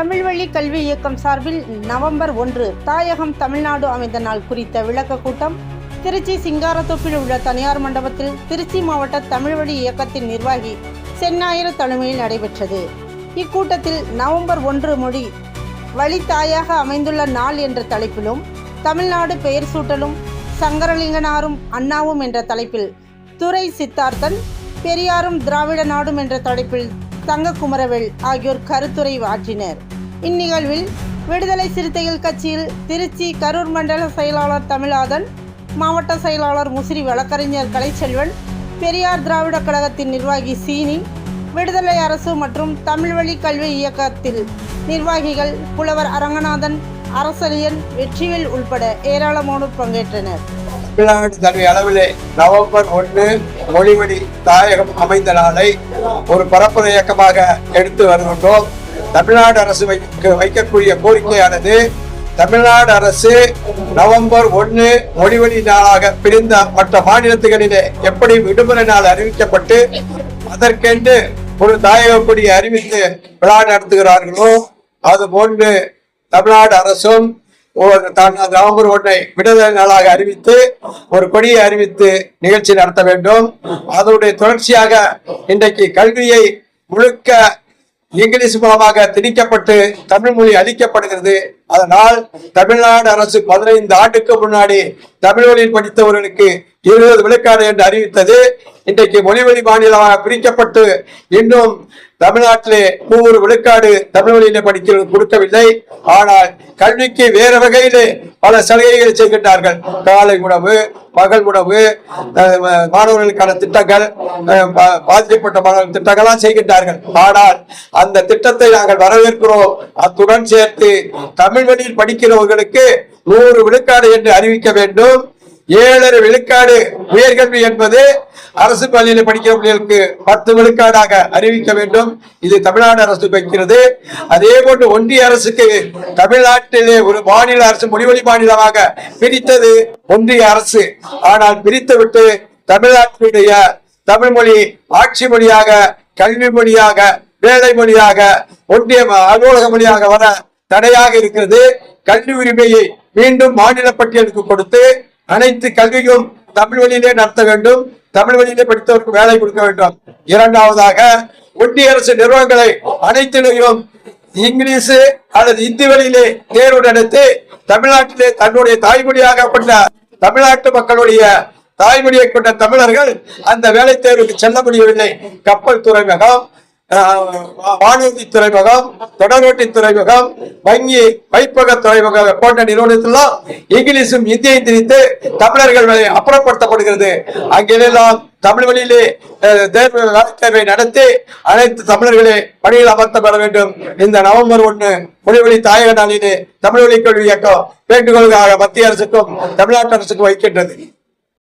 தமிழ் வழி கல்வி இயக்கம் சார்பில் நவம்பர் ஒன்று தாயகம் தமிழ்நாடு அமைந்த நாள் குறித்த விளக்க கூட்டம் திருச்சி சிங்காரத்தோப்பில் உள்ள தனியார் மண்டபத்தில் திருச்சி மாவட்ட தமிழ் வழி இயக்கத்தின் நிர்வாகி சென்னாயிர தலைமையில் நடைபெற்றது. இக்கூட்டத்தில் நவம்பர் ஒன்று மொழி வழி தாயாக அமைந்துள்ள நாள் என்ற தலைப்பிலும் தமிழ்நாடு பெயர் சூட்டலும் சங்கரலிங்கனாரும் அண்ணாவும் என்ற தலைப்பில் துரை சித்தார்த்தன் பெரியாரும் திராவிட நாடும் என்ற தலைப்பில் தங்கக்குமரவேல் ஆகியோர் கருத்துரை ஆற்றினர். இந்நிகழ்வில் விடுதலை சிறுத்தைகள் கட்சியில் திருச்சி கரூர் மண்டல செயலாளர் தமிழாதன் மாவட்ட செயலாளர் முசிறி வழக்கறிஞர் கலைச்செல்வன் பெரியார் திராவிட கழகத்தின் நிர்வாகி சீனி விடுதலை அரசு மற்றும் தமிழ்வழி கல்வி இயக்கத்தில் நிர்வாகிகள் புலவர் அரங்கநாதன் அரசரியன் வெற்றிவேல் உள்பட ஏராளமானோர் பங்கேற்றனர். தமிழ்நாடு தனி அளவிலே நவம்பர் ஒன்று மொழிமணி தாயகம் அமைந்த நாளை ஒரு பரப்புரை இயக்கமாக எடுத்து வருகின்றோம். தமிழ்நாடு அரசு வைக்க வைக்கக்கூடிய கோரிக்கையானது தமிழ்நாடு அரசு நவம்பர் ஒன்று மொழிவழி நாளாக பிரிந்த மற்ற மாநிலத்துகளிலே எப்படி விடுமுறை நாள் அறிவிக்கப்பட்டு அதற்கென்று ஒரு தாயகப்படி அறிவித்து விழா நடத்துகிறார்களோ அது போன்று தமிழ்நாடு அரசும் தான் நவம்பர் ஒன்றை விடுதலை நாளாக அறிவித்து ஒரு கொடியை அறிவித்து நிகழ்ச்சி நடத்த வேண்டும். அதனுடைய தொடர்ச்சியாக இன்றைக்கு கல்வியை முழுக்க இங்கிலீஷ் மூலமாக திணிக்கப்பட்டு தமிழ் மொழி அளிக்கப்படுகிறது அதனால் தமிழ்நாடு அரசு பதினைந்து ஆண்டுக்கு முன்னாடி தமிழ் மொழியில் படித்தவர்களுக்கு இருபது விழுக்காடு என்று அறிவித்தது. இன்றைக்கு மொழிவழி மாநிலமாக பிரிக்கப்பட்டு இன்னும் தமிழ்நாட்டிலே நூறு விழுக்காடு தமிழ் வழியிலே படிக்கிறது கொடுக்கவில்லை. ஆனால் கல்விக்கு வேறு வகையிலே பல சலுகைகளை செய்கின்றார்கள். காலை உணவு பகல் உணவு மாணவர்களுக்கான திட்டங்கள் பாதிக்கப்பட்ட மாணவர்கள் திட்டங்கள்லாம் செய்கின்றார்கள். ஆனால் அந்த திட்டத்தை நாங்கள் வரவேற்கிறோம். அத்துடன் சேர்த்து தமிழ் வழியில் படிக்கிறவர்களுக்கு நூறு விழுக்காடு என்று அறிவிக்க வேண்டும். ஏழரை விழுக்காடு உயர்கல்வி என்பது அரசு பள்ளியில் படிக்கிற பிள்ளைகளுக்கு பத்து விழுக்காடாக அறிவிக்க வேண்டும். இது தமிழ்நாடு அரசு வைக்கிறது. அதே போன்று ஒன்றிய அரசுக்கு தமிழ்நாட்டிலே ஒரு மாநில அரசு மொழிவழி மாநிலமாக பிரித்தது ஒன்றிய அரசு. ஆனால் பிரித்துவிட்டு தமிழ்நாட்டினுடைய தமிழ் மொழி ஆட்சி மொழியாக கல்வி மொழியாக வேலை மொழியாக ஒன்றிய ம- அலுவலக மொழியாக வர தடையாக இருக்கிறது. கல்வி உரிமையை மீண்டும் மாநில பட்டியலுக்கு கொடுத்து அனைத்து கல்வியும் தமிழ் வழியிலே நடத்த வேண்டும். தமிழ் வழியிலே படித்தவருக்கு வேலை கொடுக்க வேண்டும். இரண்டாவதாக ஒன்றிய அரசு நிறுவனங்களை அனைத்திலையும் இங்கிலீஷ் அல்லது இந்தி வழியிலே தேர்வு நடத்தி தமிழ்நாட்டிலே தன்னுடைய தாய்மொழியாக கொண்ட தமிழ்நாட்டு மக்களுடைய தாய்மொழியை கொண்ட தமிழர்கள் அந்த வேலை தேர்வுக்கு செல்ல முடியவில்லை. கப்பல் துறைமுகம் வானூர்தி துறைமுகம் தொடர்வண்டி துறைமுகம் வங்கி வைப்பக துறைமுகம் போன்ற நிறுவனத்திலாம் இங்கிலீஷும் இந்தியையும் திணித்து தமிழர்கள் அப்புறப்படுத்தப்படுகிறது அங்கெல்லாம் தமிழ் வழியிலே தேர்வு தேர்வை நடத்தி அனைத்து தமிழர்களே பணியில் அமர்த்தப்பட வேண்டும். இந்த நவம்பர் ஒன்று மொழிவழி தாயக நாளிலே தமிழ் வழி கல்வி இயக்கம் வேண்டுகோளுக்காக மத்திய அரசுக்கும் தமிழ்நாட்டு அரசுக்கும் வைக்கின்றது